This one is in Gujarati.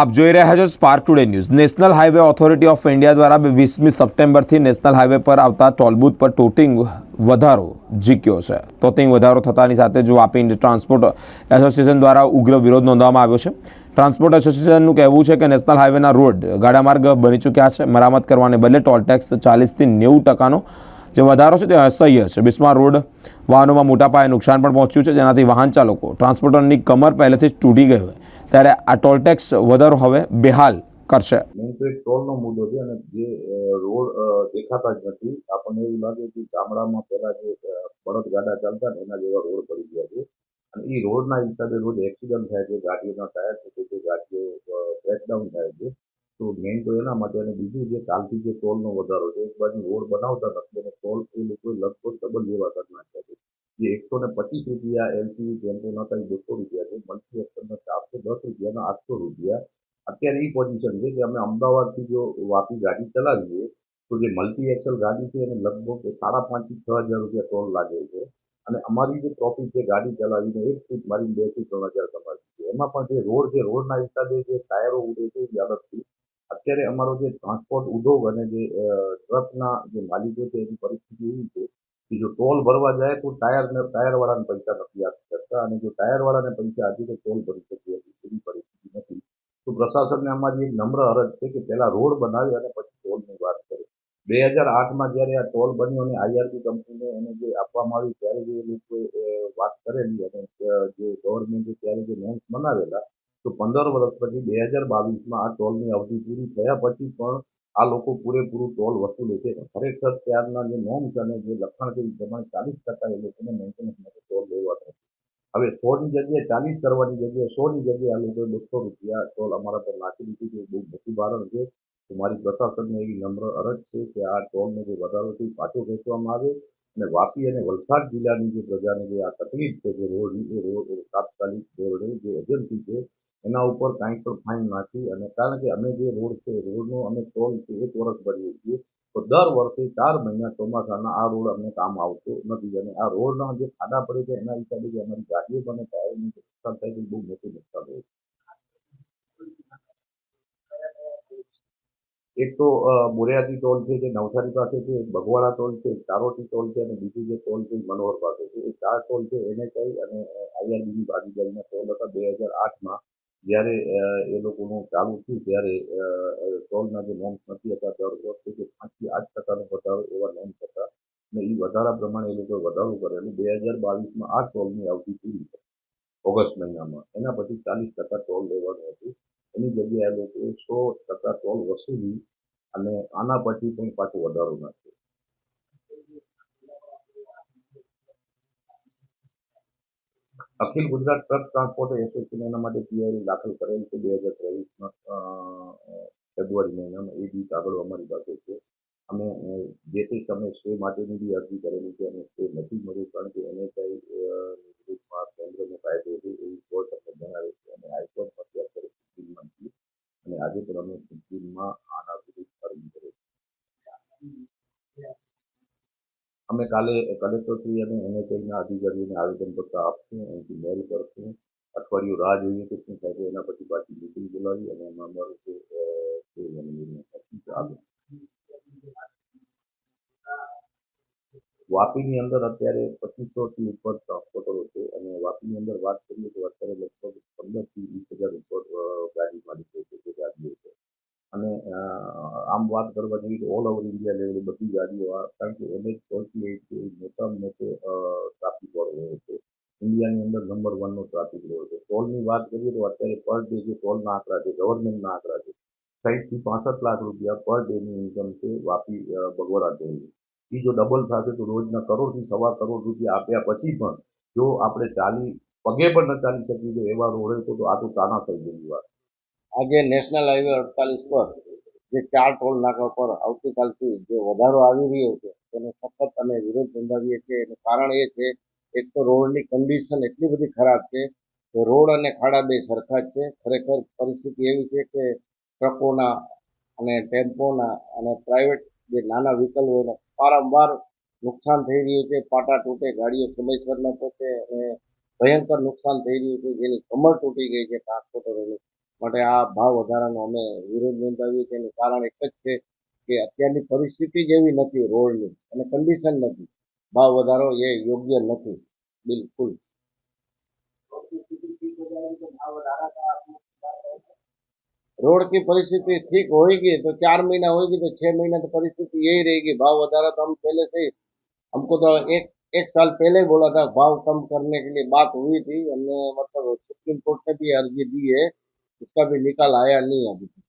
આપ જોઈ રહ્યા છો Spark Today News National Highway Authority of India દ્વારા વીસમી સપ્ટેમ્બરથી નેશનલ હાઈવે પર આવતા ટોલબૂથ પર ટોટિંગ વધારો જીક્યો છે. ટોટિંગ વધારો થતાની સાથે જો આપી ટ્રાન્સપોર્ટ એસોસિએશન દ્વારા ઉગ્ર વિરોધ નોંધવામાં આવ્યો છે. ટ્રાન્સપોર્ટ એસોસિએશનનું કહેવું છે કે નેશનલ હાઈવેના રોડ ગાડામાર્ગ બની ચૂક્યા છે. મરામત કરવાને બદલે ટોલ ટેક્સ ચાલીસથી નેવું ટકાનો જે વધારો છે તે અસહ્ય છે. બિસ્માર રોડ વાહનોમાં મોટા પાયે નુકસાન પણ પહોંચ્યું છે. જેનાથી વાહન ચાલકો ટ્રાન્સપોર્ટરની કમર પહેલેથી જ તૂટી ગઈ હોય. ત્યારે આ ટોલ ટેક્સ વધારો હવે બેહાલ કરશે. મેઇન તો એક ટોલનો મુદ્દો છે અને જે રોડ દેખાતા જ નથી. આપણને એવું લાગે કે ગામડામાં પહેલા જે બળદ ગાડા ચાલતા ને એના જેવા રોડ પડી ગયા છે. અને એ રોડના હિસાબે રોજ એક્સિડન્ટ થાય છે, ગાડીઓના ટાયર છે છે, ગાડીઓ બ્રેકડાઉન થાય છે. તો મેઇન તો એના માટે અને બીજું જે કાલથી જે ટોલનો વધારો છે, એક બાજુ રોડ બનાવતા નથી અને ટોલ એ લોકો લગભગ ડબલ જેવા કરી નાખ્યા છે. જે એકસો ને પચીસ રૂપિયા એલસી ટેમ્પોના કંઈ બસો રૂપિયા છે મલ્ટી ચારસો દસ રૂપિયાના આઠસો રૂપિયા. અત્યારે એ પોઝિશન છે કે અમે અમદાવાદથી જો વાપી ગાડી ચલાવીએ, તો જે મલ્ટી એક્સલ ગાડી છે એને લગભગ સાડા પાંચથી છ હજાર રૂપિયા ટોલ લાગે છે. અને અમારી જે પ્રોફિટ છે ગાડી ચલાવીને એક ફૂટ મારી બેથી ત્રણ હજાર કમાતી છે. એમાં પણ જે રોડ છે, રોડના હિસાબે જે ટાયરો ઉડે છે એ અલગથી અત્યારે અમારો જે ટ્રાન્સપોર્ટ ઉદ્યોગ અને જે ટ્રકના જે માલિકો છે એની પરિસ્થિતિ એવી છે કે જો ટોલ ભરવા જાય તો ટાયર ટાયરવાળાને ટાયર વાળાને પૈસા નથી આપી શકતા. અને જો ટાયર વાળાને પૈસા આપી તો ટોલ ભરી શકીએ. તો પ્રશાસનને અમારી એક નમ્ર અરજ છે કે પહેલાં રોડ બનાવી અને પછી ટોલની વાત કરી. બે હજાર આઠમાં જ્યારે આ ટોલ બન્યો અને આઈઆરબી કંપનીને એને જે આપવામાં આવી ત્યારે જે લોકોએ વાત કરેલી અને જે ગવર્મેન્ટે ત્યારે જે નોંધ બનાવેલા, તો પંદર વર્ષ પછી બે હજાર બાવીસમાં આ ટોલની અવધિ પૂરી થયા પછી પણ આ લોકો પૂરેપૂરું ટોલ વસૂલે છે. ખરેખર ત્યારના જે નોમ્સ અને જે લખાણ છે એ પ્રમાણે ચાલીસ ટકા એ લોકોને મેન્ટેનન્સ છે. હવે સોની જગ્યાએ ચાલીસ કરવાની જગ્યાએ, સોની જગ્યાએ અમે કોઈ બસો રૂપિયા ટોલ અમારા પર નાખી દીધું છે. બહુ મોટું કારણ છે. તો મારી પ્રશાસનને એવી નમ્ર અરજ છે કે આ ટોલનો જે વધારો છે પાછો ખેંચવામાં આવે અને વાપી અને વલસાડ જિલ્લાની જે પ્રજાને જે આ તકલીફ છે, જે રોડની એ રોડ તાત્કાલિક ધોરણે જે એજન્સી છે, એના ઉપર કાંઈ પણ ફાઇન નાખી અને કારણ કે અમે જે રોડ છે, રોડનો અમે ટોલ છે, એક વર્ષ ભરીએ છીએ. તો દર વર્ષે ચાર મહિના ચોમાસાના આ રોડ અમને કામ આવતો નથી અને આ રોડના જે ખાડા પડે છે, એના હિસાબે જે અમારી ગાડીઓ બને ટાયરની નુકસાન થાય છે, બહુ મોટું નુકસાન હોય છે. એક તો બોરિયાતી ટોલ છે, જે નવસારી પાસે છે, એક બગવાડા ટોલ છે, એક ચારોટી ટોલ છે અને બીજું જે ટોલ છે, મનોહર પાસે છે. એ ચાર ટોલ છે, એને કઈ અને આઈઆરબીની ભાગીદારીના ટોલ હતા બે હજાર આઠમાં. જ્યારે એ લોકોનું ચાલુ થયું ત્યારે ટોલના જે નોમ્સ નથી હતા, દર વર્ષે પાંચથી આઠ ટકાનો વધારો એવા નોમ્સ હતા. અને એ વધારા પ્રમાણે એ લોકોએ વધારો કરેલું. બે હજાર બાવીસમાં આ ટોલની અવધિ પૂરી થઈ ઓગસ્ટ મહિનામાં. એના પછી ચાલીસ ટકા ટોલ લેવાનું હતું. એની જગ્યાએ લોકોએ સો ટકા ટોલ વસૂલી અને આના પછી પણ પાછો વધારો નાખ્યો. Akhil Gujarat truck transport association એના માટે પીઆઈડી દાખલ કરેલ છે બે હજાર ત્રેવીસમાં ફેબ્રુઆરી મહિનામાં. એ બી કાગળો અમારી પાસે છે. અમે જે તે સમયે સ્ટે માટેની બી અરજી કરેલી છે અને સ્ટે નથી મળ્યું કારણ કે એને કંઈ વિરુદ્ધમાં કેન્દ્રનો કાયદો છે એવી કોર્ટ અમને જણાવે છે. અને હાઈકોર્ટમાં અત્યારે અને આજે પણ અમે સુપ્રીમમાં આના વિરુદ્ધ અરજી કરી છે અમે કાલે કલેક્ટરશ્રી અને એનએચઆઈના અધિકારીઓને આવેદનપત્ર આપશું, અહીંથી મેલ કરશું. અઠવાડિયું રાહ જોઈએ કે શું થાય એના પછી પાછી મિટિંગ બોલાવી અને એમાં અમારું જે આગળ. વાપીની અંદર અત્યારે પચીસોથી ઉપર ટ્રાન્સપોર્ટરો છે અને વાપીની અંદર વાત કરીએ તો અત્યારે લગભગ પંદરથી વીસ હજાર ઉપર ગાડી માલિકો છે, જે ગાડીઓ છે. અને આમ વાત કરવા જઈએ ઓલ ઓવર ઇન્ડિયા લેવલે બધી ગાડીઓ આ કારણ કે એનએચ ફોર્ટી એઇટ એ મોટામાં મોટો ટ્રાફિક વાળો રોડ છે. ઇન્ડિયાની અંદર નંબર વનનો ટ્રાફિક રોડ છે. ટોલની વાત કરીએ તો અત્યારે પર ડે જે ટોલના આંકડા છે ગવર્મેન્ટના આંકડા છે સાહીઠથી પાસઠ લાખ રૂપિયા પર ડેની ઇન્કમ છે વાપી અ, ડેની એ જો ડબલ થશે તો રોજના કરોડથી સવા કરોડ રૂપિયા આપ્યા પછી પણ જો આપણે ચાલી પગે પણ ન ચાલી શકીએ તો એવા રોડ હોય તો તો આ તો તાના થઈ ગયેલી વાત આજે નેશનલ હાઈવે અડતાલીસ પર જે ચાર ટોલ નાકા પર આવતીકાલથી જે વધારો આવી રહ્યો છે, તેનો સખત અમે વિરોધ નોંધાવીએ છીએ. એનું કારણ એ છે, એક તો રોડની કન્ડિશન એટલી બધી ખરાબ છે કે રોડ અને ખાડા બે સરખા જ છે. ખરેખર પરિસ્થિતિ એવી છે કે ટ્રકોના અને ટેમ્પોના અને પ્રાઇવેટ જે નાના વ્હીકલ હોય વારંવાર નુકસાન થઈ રહ્યું છે. પાટા તૂટે, ગાડીઓ સમયસર ન પહોંચે અને ભયંકર નુકસાન થઈ રહ્યું છે. જેની કમર તૂટી ગઈ છે ટ્રાન્સપોર્ટરોની માટે આ ભાવ વધારાનો અમે વિરોધ નોંધાવીએ છીએ એનું કારણ એક જ છે કે અત્યારની પરિસ્થિતિ જેવી નથી રોડની અને કન્ડિશન નથી ભાવ વધારો એ યોગ્ય નથી બિલકુલ रोड की परिस्थिति ठीक होगी तो चार महीना होगी तो छह महीना तो परिस्थिति यही रहेगी भाव વધારા તો हम पहले से हमको तो एक एक साल पहले बोला था भाव कम करने के लिए बात हुई थी हमने मतलब सुप्रीम कोर्ट ने भी अर्जी दी है उसका भी निकाल आया नहीं अभी तक